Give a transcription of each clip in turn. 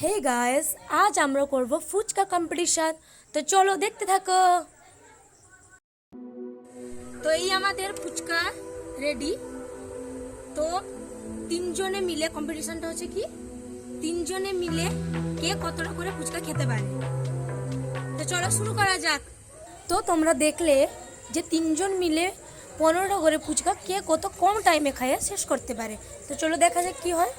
Hey guys আজ আমরা করব ফুচকা কম্পিটিশন তো চলো দেখতে থাকো। তো এই আমাদের ফুচকা রেডি তো তিনজনে মিলে কম্পিটিশনটা হচ্ছে কি? তিনজনে মিলে কে কতটা করে ফুচকা খেতে পারে। তো চলো শুরু করা যাক। তো তোমরা দেখলে যে তিনজন মিলে পনেরোটা করে ফুচকা কে কত কম টাইমে খাইয়ে শেষ করতে পারে। তো চলো দেখা যাক কি হয়।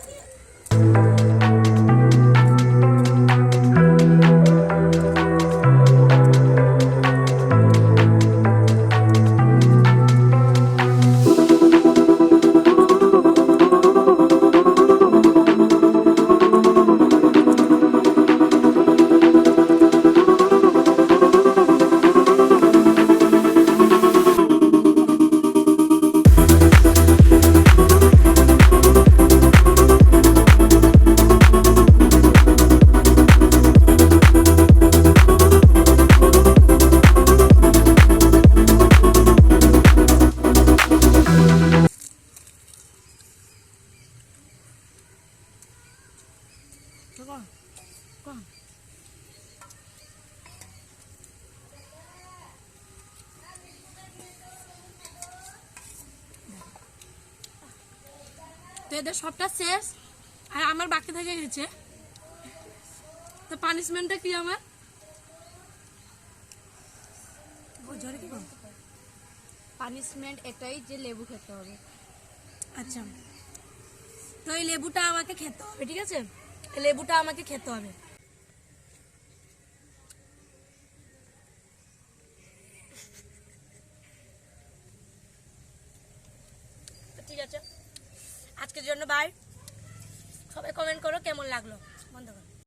তো এদের সবটা শেষ। আর আমার বাকি থেকে গেছে। তো পানিশমেন্টটা কি আমার? ঝরে কি পানিশমেন্ট এটাই যে লেবু খেতে হবে। আচ্ছা। তো এই লেবুটা আমাকে খেতে হবে ঠিক আছে? লেবুটা আমাকে খেতে হবে। ঠিক আছে। আজকের জন্য বাই সবাই কমেন্ট করো কেমন লাগল। বন্ধ করো।